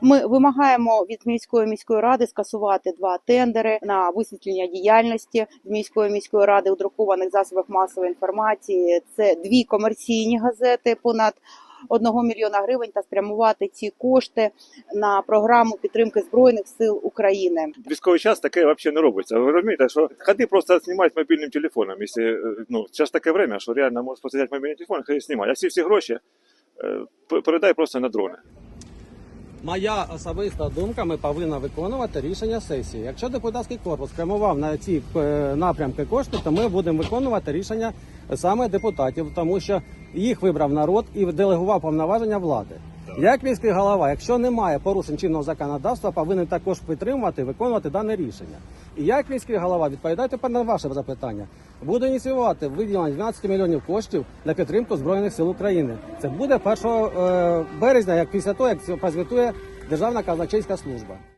Ми вимагаємо від міської міської ради скасувати два тендери на висвітлення діяльності з міської міської ради у друкованих засобах масової інформації. Це дві комерційні газети понад 1 мільйона гривень та спрямувати ці кошти на програму підтримки збройних сил України. військовий час таке взагалі не робиться. Ви розумієте, що ходи просто знімати мобільним телефоном. Якщо, е, ну, зараз таке время, що реально можеш просто взяти мобільний телефон і знімати. А всі всі гроші передай просто на дрони. Моя особиста думка, ми повинні виконувати рішення сесії. Якщо депутатський корпус спрямував на ці е, напрямки кошти, то ми будемо виконувати рішення саме депутатів, тому що їх вибрав народ і делегував повноваження влади. Як міський голова, якщо немає порушень чинного законодавства, повинен також підтримувати виконувати дане рішення. І як міський голова, відповідайте на ваше запитання, буде ініціювати виділення 12 мільйонів коштів на підтримку збройних сил України. Це буде 1 е, березня, як після того, як прозвітує Державна казначейська служба.